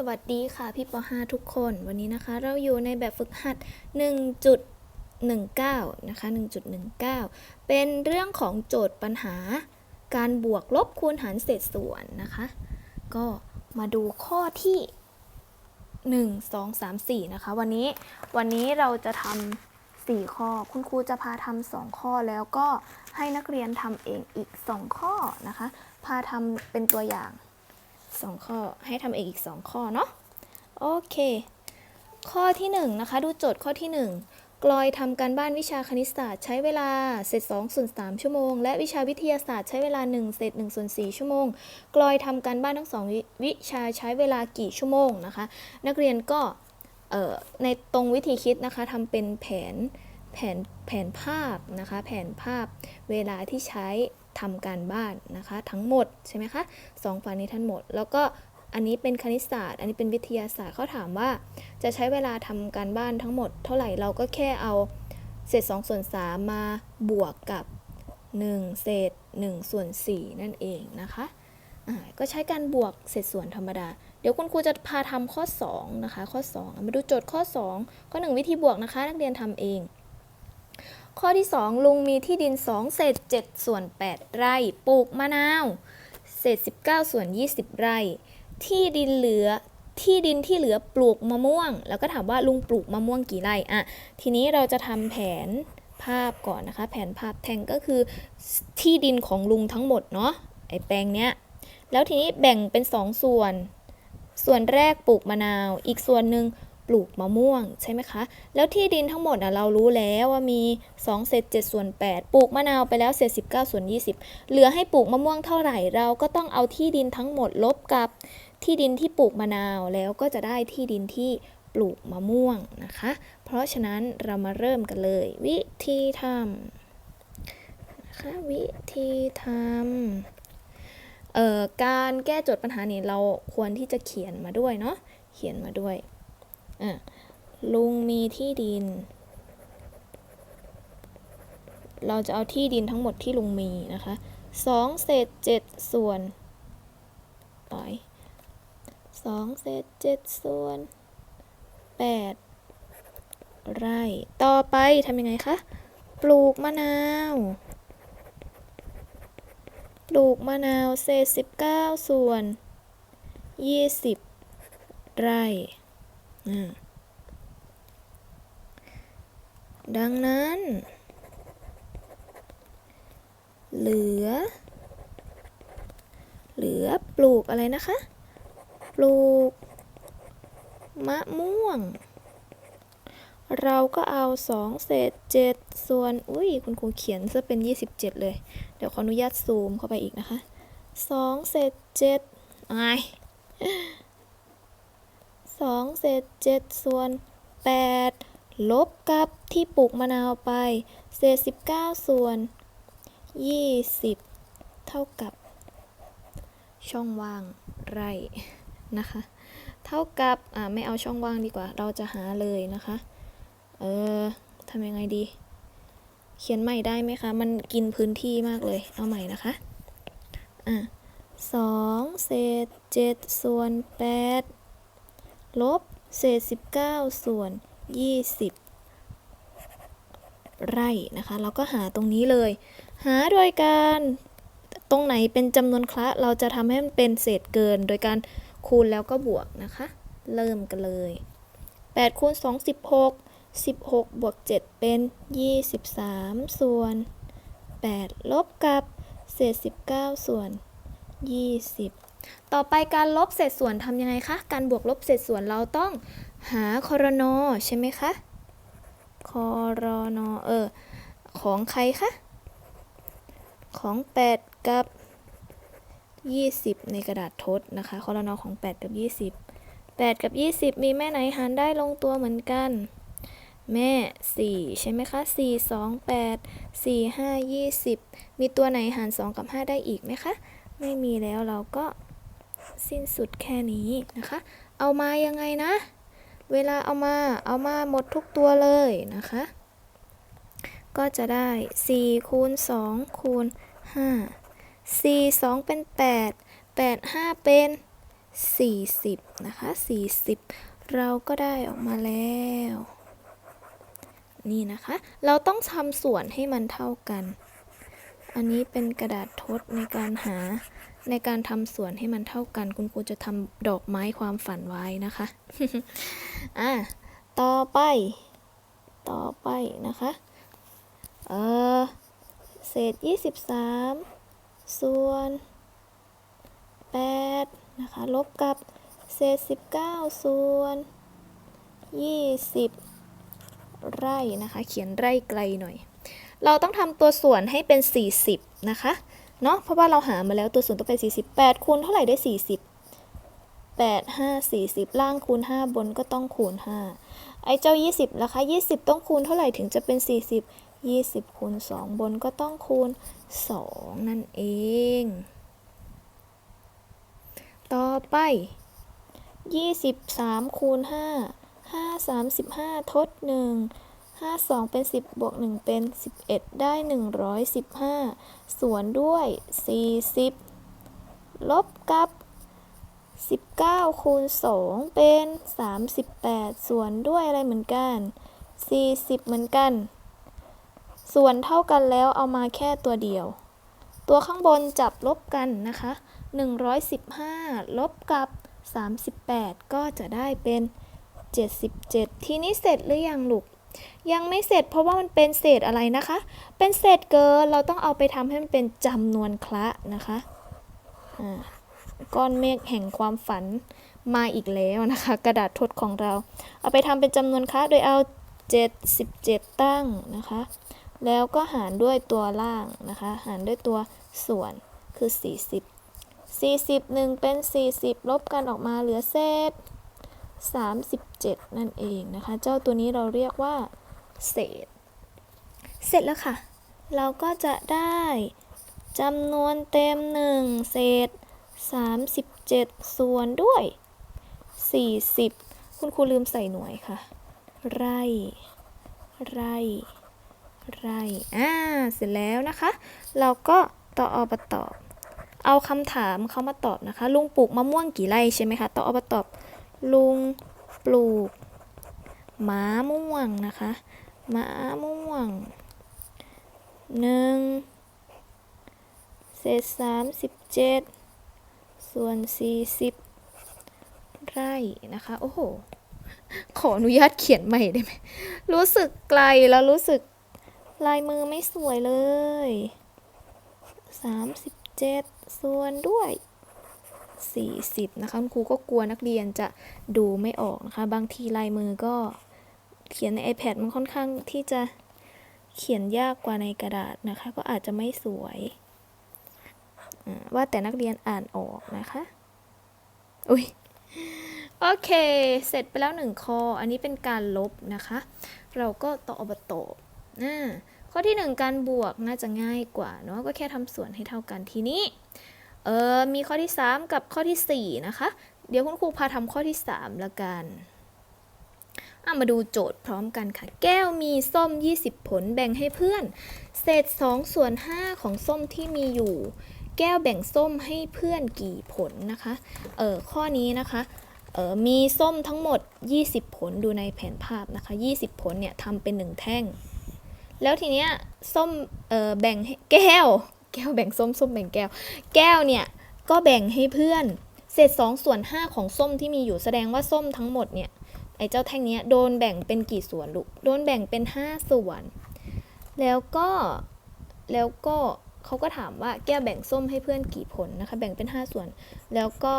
สวัสดีค่ะพี่ป .5 ทุกคนวันนี้นะคะ เราอยู่ในแบบฝึกหัด 1.19 นะคะ 1.19 เป็นเรื่องของโจทย์ปัญหา การบวกลบคูณหารเศษส่วนนะคะ ก็มาดูข้อที่ 1 2 3 4 นะคะ วันนี้วันนี้เราจะทำ4ข้อ คุณครูจะพาทำ2ข้อแล้วก็ให้นักเรียนทำเองอีก 2 ข้อนะคะ พาทำเป็นตัวอย่าง สองข้อ ให้ทำเองอีก 2 ข้อเนาะโอเค ข้อที่1นะคะ ดูโจทย์ข้อที่ 1 กลอยทำการบ้านวิชาคณิตศาสตร์ ใช้เวลาเศษ2ส่วน3ชั่วโมง และวิชาวิทยาศาสตร์ใช้เวลา1เศษ1ส่วน4ชั่วโมง กลอยทำการบ้านทั้งสองวิวิชาใช้เวลากี่ชั่วโมงนะคะ นักเรียนก็ในตรงวิธีคิดนะคะทำเป็นแผนแผนแผนภาพนะคะ แผนภาพเวลาที่ใช้ ทำการบ้านนะคะ ทั้งหมดใช่ไหมคะสองฝั่งนี้ทั้งหมด แล้วก็อันนี้เป็นคณิตศาสตร์ อันนี้เป็นวิทยาศาสตร์เขาถามว่า จะใช้เวลาทำการบ้านทั้งหมด เท่าไหร่เราก็แค่เอาเศษ2ส่วน3มาบวกกับ 1 เศษ1ส่วน4นั่นเองนะคะก็ใช้การบวกเศษส่วนธรรมดา เดี๋ยวคุณครูจะพาทำข้อ 2 นะคะ ข้อ 2 มาดูโจทย์ข้อ 2 ข้อ 1 วิธีบวกนะคะ นักเรียนทำเอง ข้อที่ 2 ลุงมีที่ดิน 2 เศษ 7 ส่วน 8 ไร่ ปลูกมะนาว เศษ 19 ส่วน 20 ไร่ ที่ดินเหลือที่ดินที่เหลือปลูกมะม่วง แล้วก็ถามว่าลุงปลูกมะม่วงกี่ไร่อะทีนี้เราจะทำแผนภาพก่อนนะคะ แผนภาพแทงก็คือที่ดินของลุงทั้งหมดเนาะไอแปลงเนี้ยแล้วทีนี้แบ่งเป็น 2 ส่วน ส่วนแรกปลูกมะนาว อีกส่วนหนึ่ง ปลูกมะม่วงใช่ไหมคะ แล้วที่ดินทั้งหมดอะเรารู้แล้วว่ามี2เศษ7ส่วน8ปลูกมะนาวไปแล้วเศษ19ส่วน20 เหลือให้ปลูกมะม่วงเท่าไหร่ เราก็ต้องเอาที่ดินทั้งหมดลบกับที่ดินที่ปลูกมะนาวแล้วก็จะได้ที่ดินที่ปลูกมะม่วงนะคะ เพราะฉะนั้นเรามาเริ่มกันเลย วิธีทำนะคะวิธีทำเอ่อการแก้โจทย์ปัญหานี้เราควรที่จะเขียนมาด้วยเนาะเขียนมาด้วย อะลุงมีที่ดิน เราจะเอาที่ดินทั้งหมดที่ลุงมีนะคะสองเศษเจ็ดส่วนร้อยสองเศษเจ็ดส่วนแปดไร่ ต่อไปทำยังไงคะ ปลูกมะนาว ปลูกมะนาวเศษสิบเก้าส่วนยี่สิบไร่ ดังนั้น เหลือ เหลือปลูกอะไรนะคะ ปลูก มะม่วง เราก็เอา2เศษ7ส่วน อุ้ยคุณครูเขียนซะเป็น27เลย เดี๋ยวขออนุญาตซูมเข้าไปอีกนะคะ2เศษ7อาย 2 เศษ 7 ส่วน 8 ลบกับที่ปลูกมะนาวไป เศษ 19 ส่วน 20 เท่ากับ ช่องว่างไร่นะคะ เท่ากับ อ่าไม่เอาช่องว่างดีกว่า เราจะหาเลยนะคะ เออทำยังไงดี เขียนใหม่ได้ไหมคะ มันกินพื้นที่มากเลย เอาใหม่นะคะ อะสองเศษเจ็ดส่วนแปด ลบเศษสิบเก้าส่วนยี่สิบไร่นะคะ เราก็หาตรงนี้เลย หาโดยการตรงไหนเป็นจำนวนคละเราจะทำให้มันเป็นเศษเกิน โดยการคูณแล้วก็บวกนะคะ เริ่มกันเลย8คูณ2 16 16 บวก 7 เป็น 23 ส่วน 8 ลบกับ เศษ 19 ส่วน 20 ต่อไปการลบเศษส่วนทำยังไงคะ การบวกลบเศษส่วนเราต้องหาคอรนอใช่ไหมคะคอรนอเออ ของใครคะ ของ 8 กับ 20 ในกระดาษทดนะคะ คอรนอของ 8 กับ 20 8 กับ 20 มีแม่ไหนหารได้ลงตัวเหมือนกัน แม่ 4 ใช่ไหมคะ 4 2 8 4 5 20 มีตัวไหนหาร 2 กับ 5 ได้อีกไหมคะ ไม่มีแล้วเราก็ สิ้นสุดแค่นี้นะคะ เอามายังไงนะ เวลาเอามาเอามาหมดทุกตัวเลยนะคะ ก็จะได้4คูณ2คูณ5 4 2 เป็น 8 8 5 เป็น 40 นะคะ 40 เราก็ได้ออกมาแล้ว นี่นะคะ เราต้องทำส่วนให้มันเท่ากัน อันนี้เป็นกระดาษทดในการหา ในการทำส่วนให้มันเท่ากัน คุณครูจะทำดอกไม้ความฝันไว้นะคะ อะ ต่อไป ต่อไปนะคะ เออเศษ 23 ส่วน 8 นะคะ ลบกับเศษ 19 ส่วน 20 ไร่นะคะ เขียนไร่ไกลหน่อย เราต้องทำตัวส่วนให้เป็น 40 นะคะ เนาะเพราะว่าเราหามาแล้วตัวส่วนต้องเป็น48คูณเท่าไหร่ได้ 40 8 5 40 ล่างคูณ 5 บนก็ต้องคูณ 5 ไอ้เจ้า 20ล่ะคะ20 ต้องคูณเท่าไหร่ถึงจะเป็น 40 20คูณ2บนก็ต้องคูณ 2 นั่นเอง ต่อไป 23คูณ5 5 35 ทด 1 5 2เป็น 10 บวก 1 เป็น 11 ได้ 115 ส่วนด้วย 40 ลบกับ 19 คูณ 2 เป็น 38 ส่วนด้วยอะไรเหมือนกัน 40 เหมือนกัน ส่วนเท่ากันแล้วเอามาแค่ตัวเดียว ตัวข้างบนจับลบกันนะคะ 115 ลบกับ 38 ก็จะได้เป็น 77 ทีนี้เสร็จหรือยังลูก ยังไม่เสร็จเพราะว่ามันเป็นเศษอะไรนะคะ เป็นเศษเกินเราต้องเอาไปทำให้มันเป็นจำนวนคละนะคะอ่าก้อนเมฆแห่งความฝันมาอีกแล้วนะคะ กระดาษทดของเรา เอาไปทำเป็นจำนวนคละโดยเอา 77 ตั้งนะคะ แล้วก็หารด้วยตัวล่างนะคะ หารด้วยตัวส่วนคือ 40 40หนึ่งเป็น 40 ลบกันออกมาเหลือเศษ 37 นั่นเองนะคะ เจ้าตัวนี้เราเรียกว่า เศษ เสร็จแล้วค่ะ เราก็จะได้จำนวนเต็ม 1 เศษ 37 ส่วนด้วย 40 คุณครูลืมใส่หน่วยค่ะ ไร่ ไร่ ไร่ อ่า เสร็จแล้วนะคะ เราก็ต่ออบตอบ เอาคำถามเขามาตอบนะคะ ลุงปลูกมะม่วงกี่ไร่ใช่ไหมคะ ต่ออบตอบ ลุงปลูกม้าม่วงนะคะม้าม่วงหนึ่งเศษสามสิบเจ็ดส่วนสี่สิบไร่นะคะ โอ้โห ขออนุญาตเขียนใหม่ได้ไหม รู้สึกไกลแล้วรู้สึกลายมือไม่สวยเลยสามสิบเจ็ดส่วนด้วย 40 นะคะคุณครูก็กลัวนักเรียนจะดูไม่ออกนะคะ บางทีลายมือก็เขียนใน iPad มันค่อนข้างที่จะเขียนยากกว่าในกระดาษนะคะ ก็อาจจะไม่สวยว่าแต่นักเรียนอ่านออกนะคะ อุ้ยโอเค เสร็จไปแล้วหนึ่งข้อ อันนี้เป็นการลบนะคะ เราก็ต่ออบตอบอ่าข้อที่หนึ่งการบวกน่าจะง่ายกว่าเนาะ ก็แค่ทำส่วนให้เท่ากันทีนี้ เออมีข้อที่ 3 กับข้อทีสี่ 4 นะคะ เดี๋ยวคุณครูพาทำข้อที่ 3 ละกันมาดูโจทย์พร้อมกันค่ะ แก้วมีส้ม 20 ผลแบ่งให้เพื่อน เศษ2ส่วน5ของส้มที่มีอยู่ แก้วแบ่งส้มให้เพื่อนกี่ผลนะคะ เออข้อนี้นะคะเออมีส้มทั้งหมด 20 ผลดูในแผนภาพนะคะ 20 ผลเนี่ยทำเป็น 1 แท่ง แล้วทีเนี้ยส้มเออแบ่งแก้ว ก้วแบ่งส้มส้มแบ่งแก้ว แก้วเนี่ยก็แบ่งให้เพื่อนเศษ2ส่วน5ของส้มที่มีอยู่แสดงว่าส้มทั้งหมดเนี่ยไอ้เจ้าแท่งเนี้ยโดนแบ่งเป็นกี่ส่วนลูกโดนแบ่งเป็น 5 ส่วน แล้วก็แล้วก็เขาก็ถามว่าแก้วแบ่งส้มให้เพื่อนกี่ผลนะคะ แบ่งเป็น 5 ส่วน แล้วก็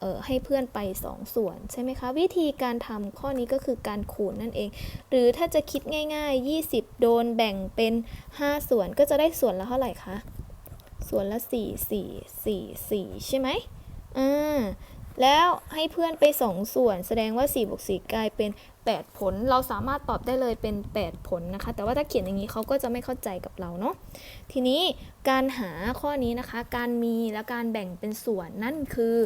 เออให้เพื่อนไป 2 ส่วนใช่ไหมคะ วิธีการทำข้อนี้ก็คือการคูณนั่นเอง หรือถ้าจะคิดง่าย ๆ 20 โดนแบ่งเป็น 5 ส่วนก็จะได้ส่วนละเท่าไหร่คะ ส่วนละ4 4 4 4ใช่ไหมอ่าแล้วให้เพื่อนไป2ส่วนแสดงว่า4บวก4กลายเป็น 8 ผล เราสามารถตอบได้เลยเป็น 8 ผลนะคะ แต่ว่าถ้าเขียนอย่างนี้เขาก็จะไม่เข้าใจกับเราเนาะทีนี้การหาข้อนี้นะคะ การมีและการแบ่งเป็นส่วนนั่นคือ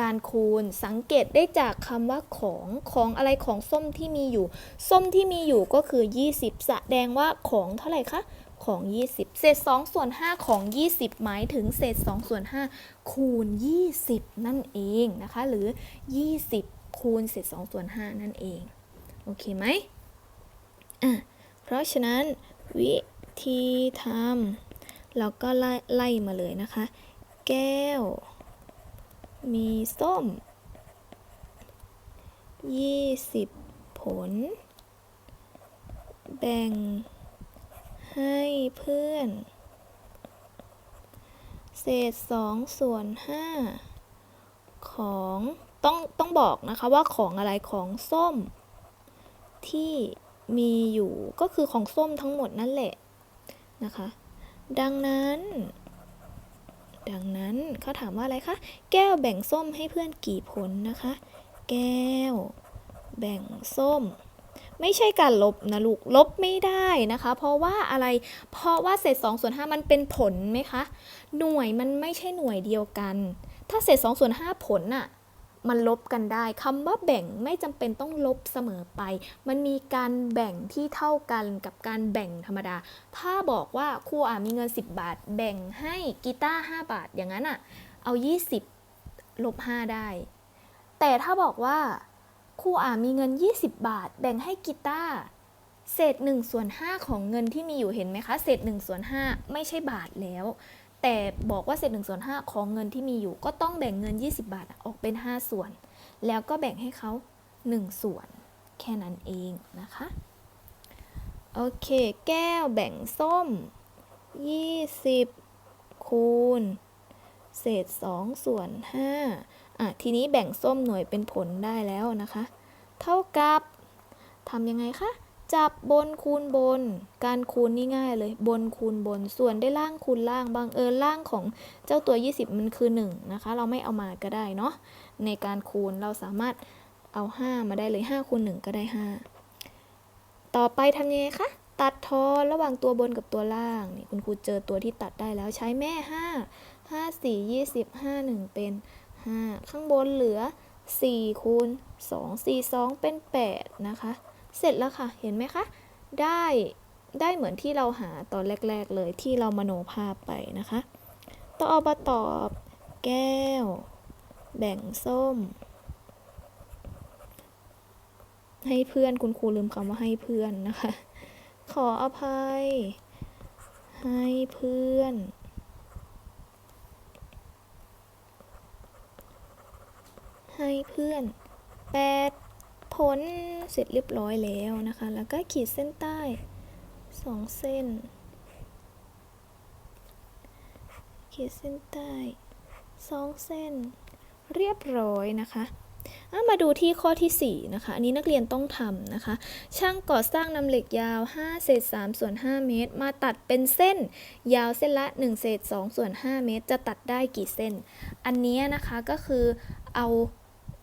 การคูณสังเกตได้จากคำว่าของของอะไรของส้มที่มีอยู่ ส้มที่มีอยู่ก็คือ 20 แสดงว่าของเท่าไหร่คะ ของ 20 เศษ2ส่วน5ของ 20 หมายถึงเศษ2ส่วน5คูณ 20 นั่นเองนะคะ หรือ 20 คูณเศษ2ส่วน5นั่นเอง โอเคไหมอะเพราะฉะนั้นวิธีทำเราก็ไล่ไล่มาเลยนะคะ แก้ว มีส้ม 20 ผล แบ่ง ให้เพื่อน เศษ2ส่วน5ของต้องต้องบอกนะคะว่าของอะไรของส้ม ที่มีอยู่ก็คือของส้มทั้งหมดนั่นแหละนะคะ ดังนั้น ดังนั้นเขาถามว่าอะไรคะ แก้วแบ่งส้มให้เพื่อนกี่ผลนะคะ แก้ว แบ่งส้ม ไม่ใช่การลบนะลูก ลบไม่ได้นะคะ เพราะว่าอะไร เพราะว่าเศษ2ส่วน5มันเป็นผลไหมคะ หน่วยมันไม่ใช่หน่วยเดียวกัน ถ้าเศษ2ส่วน5ผลน่ะมันลบกันได้คำว่าแบ่งไม่จำเป็นต้องลบเสมอไป มันมีการแบ่งที่เท่ากันกับการแบ่งธรรมดา ถ้าบอกว่าครูอะมีเงิน 10 บาท แบ่งให้กีตาร์5บาทอย่างนั้นอะ เอา 20 ลบ 5 ได้ แต่ถ้าบอกว่า ครูอะมีเงิน 20 บาท แบ่งให้กีตาร์เศษ1ส่วน5ของเงินที่มีอยู่เห็นไหมคะ เศษ1ส่วน5ไม่ใช่บาทแล้ว แต่บอกว่าเศษ1ส่วน5ของเงินที่มีอยู่ ก็ต้องแบ่งเงิน 20 บาทออกเป็น 5 ส่วน แล้วก็แบ่งให้เขา 1 ส่วน แค่นั้นเองนะคะ โอเค แก้วแบ่งส้ม 20 คูณ เศษ 2 ส่วน 5 ทีนี้แบ่งส้มหน่วยเป็นผลได้แล้วนะคะ เท่ากับทำยังไงคะ จับบนคูณบน การคูณนี่ง่ายเลย บนคูณบน ส่วนได้ล่างคูณล่าง บางเอิญล่างของเจ้าตัว 20 มันคือ 1 นะคะ เราไม่เอามาก็ได้เนาะ ในการคูณเราสามารถเอา 5 มาได้เลย 5คูณ1ก็ได้ 5 ต่อไปทำยังไงคะ ตัดทอนระหว่างตัวบนกับตัวล่าง นี่คุณครูเจอตัวที่ตัดได้แล้วใช้แม่ 5 5 4 20 5 1 เป็น 5 ข้างบนเหลือ 4 คูณ 2 4 2 เป็น 8 นะคะ เสร็จแล้วค่ะ เห็นไหมคะ ได้ได้เหมือนที่เราหาตอนแรก ๆ เลยที่เรามโนภาพไปนะคะ ต่อมาตอบ แก้ว แบ่งส้ม ให้เพื่อนคุณครูลืมคำว่าให้เพื่อนนะคะ ขออภัย ให้เพื่อน ให้เพื่อน8ผลเสร็จเรียบร้อยแล้วนะคะ แล้วก็ขีดเส้นใต้2เส้น ขีดเส้นใต้2เส้น เรียบร้อยนะคะอะมาดูที่ข้อที่ 4 นะคะ อันนี้นักเรียนต้องทำนะคะ ช่างก่อสร้างนำเหล็กยาว 5 เศษ3ส่วน 5 เมตร มาตัดเป็นเส้น ยาวเส้นละ 1 เศษ2ส่วน 5 เมตร จะตัดได้กี่เส้น อันนี้นะคะก็คือเอา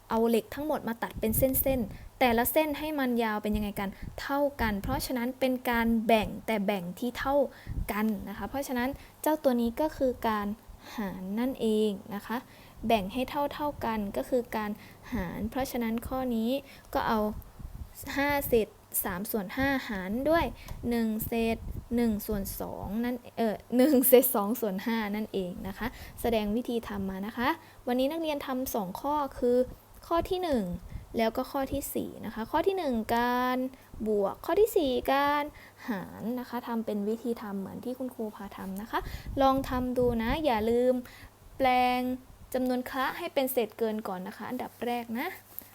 เอาเหล็กทั้งหมดมาตัดเป็นเส้นๆ แต่ละเส้นให้มันยาวเป็นยังไงกันเท่ากัน เพราะฉะนั้นเป็นการแบ่งแต่แบ่งที่เท่ากันนะคะ เพราะฉะนั้นเจ้าตัวนี้ก็คือการหารนั่นเองนะคะ แบ่งให้เท่าเท่ากันก็คือการหาร เพราะฉะนั้นข้อนี้ก็เอา5เศษ3ส่วน5หารด้วย 1 เศษ1ส่วน2นั่นเออ1เศษ2ส่วน5นั่นเองนะคะ แสดงวิธีทำมานะคะ วันนี้นักเรียนทำสองข้อคือ ข้อที่ 1 แล้วก็ข้อที่4นะคะข้อที่ 1 การบวกข้อทีสี่ 4 การหารนะคะทำเป็นวิธีทำเหมือนที่คุณครูพาทำนะคะ ลองทำดูนะ อย่าลืมแปลงจำนวนคละให้เป็นเศษเกินก่อนนะคะ อันดับแรกนะ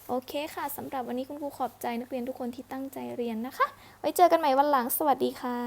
โอเคค่ะสำหรับวันนี้คุณครูขอบใจนักเรียนทุกคนที่ตั้งใจเรียนนะคะ ไว้เจอกันใหม่วันหลังสวัสดีค่ะ